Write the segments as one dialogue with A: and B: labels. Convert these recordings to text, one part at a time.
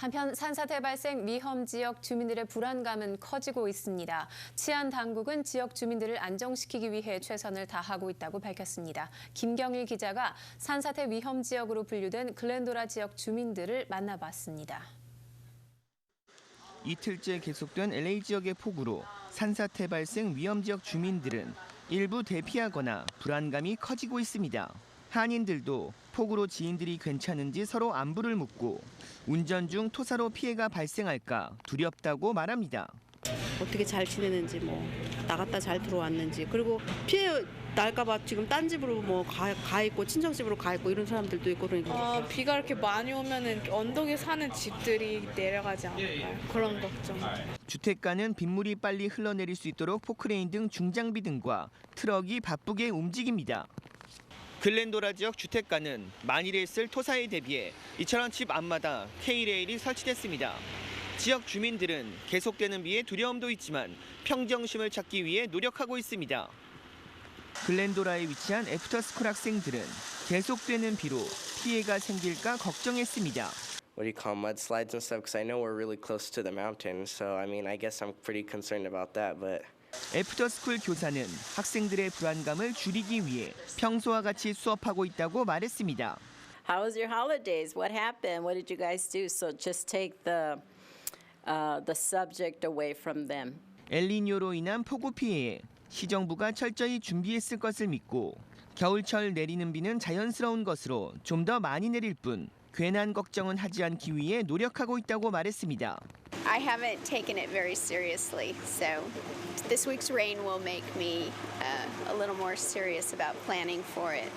A: 한편 산사태 발생 위험 지역 주민들의 불안감은 커지고 있습니다. 치안 당국은 지역 주민들을 안정시키기 위해 최선을 다하고 있다고 밝혔습니다. 김경일 기자가 산사태 위험 지역으로 분류된 글렌도라 지역 주민들을 만나봤습니다.
B: 이틀째 계속된 LA 지역의 폭우로 산사태 발생 위험 지역 주민들은 일부 대피하거나 불안감이 커지고 있습니다. 한인들도 폭우로 지인들이 괜찮은지 서로 안부를 묻고 운전 중 토사로 피해가 발생할까 두렵다고 말합니다.
C: 어떻게 잘 지내는지 뭐 나갔다 잘 들어왔는지 그리고 피해 날까봐 지금 딴 집으로 뭐가 있고 친정 집으로 가 있고 이런 사람들도 있고 그러니까
D: 어, 비가 이렇게 많이 오면은 언덕에 사는 집들이 내려가지 않을까요? 그런 걱정.
B: 주택가는 빗물이 빨리 흘러내릴 수 있도록 포크레인 등 중장비 등과 트럭이 바쁘게 움직입니다. 글렌도라 지역 주택가는 만일에 있을 토사에 대비해 이처럼 집 앞마다 K레일이 설치됐습니다. 지역 주민들은 계속되는 비에 두려움도 있지만 평정심을 찾기 위해 노력하고 있습니다. 글렌도라에 위치한 애프터스쿨 학생들은 계속되는 비로 피해가 생길까 걱정했습니다.
E: what do you call mudslides and stuff because I know we're really close to the mountain. So I mean, I guess I'm pretty concerned about that. But
B: 애프터스쿨 교사는 학생들의 불안감을 줄이기 위해 평소와 같이 수업하고 있다고 말했습니다.
F: How was your holidays? What happened? What did you guys do? So just take the uh, the subject away from them.
B: 엘니뇨로 인한 폭우 피해에 시정부가 철저히 준비했을 것을 믿고 겨울철 내리는 비는 자연스러운 것으로 좀 더 많이 내릴 뿐 괜한 걱정은 하지 않기 위해 노력하고 있다고 말했습니다.
G: I haven't taken it very seriously, so this week's rain will make me uh, a little more serious about planning for it.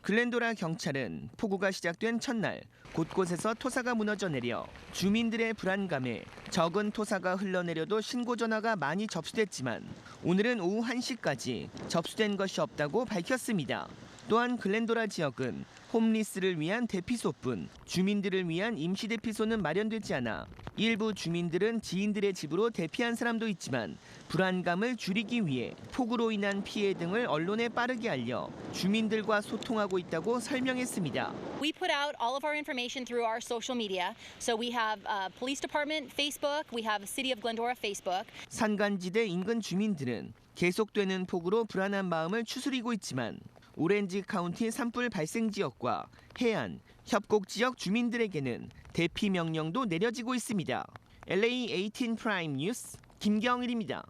B: 글렌도라 경찰은 폭우가 시작된 첫날 곳곳에서 토사가 무너져 내려 주민들의 불안감에 적은 토사가 흘러내려도 신고 전화가 많이 접수됐지만 오늘은 오후 1시까지 접수된 것이 없다고 밝혔습니다. 또한 글렌도라 지역은 홈리스를 위한 대피소뿐 주민들을 위한 임시 대피소는 마련되지 않아 일부 주민들은 지인들의 집으로 대피한 사람도 있지만 불안감을 줄이기 위해 폭우로 인한 피해 등을 언론에 빠르게 알려 주민들과 소통하고 있다고 설명했습니다.
H: We put out all of our information through our social media. So we have uh, police department Facebook, we have City of Glendora Facebook.
B: 산간지대 인근 주민들은 계속되는 폭우로 불안한 마음을 추스리고 있지만 오렌지 카운티 산불 발생 지역과 해안, 협곡 지역 주민들에게는 대피 명령도 내려지고 있습니다. LA 18 프라임 뉴스 김경일입니다.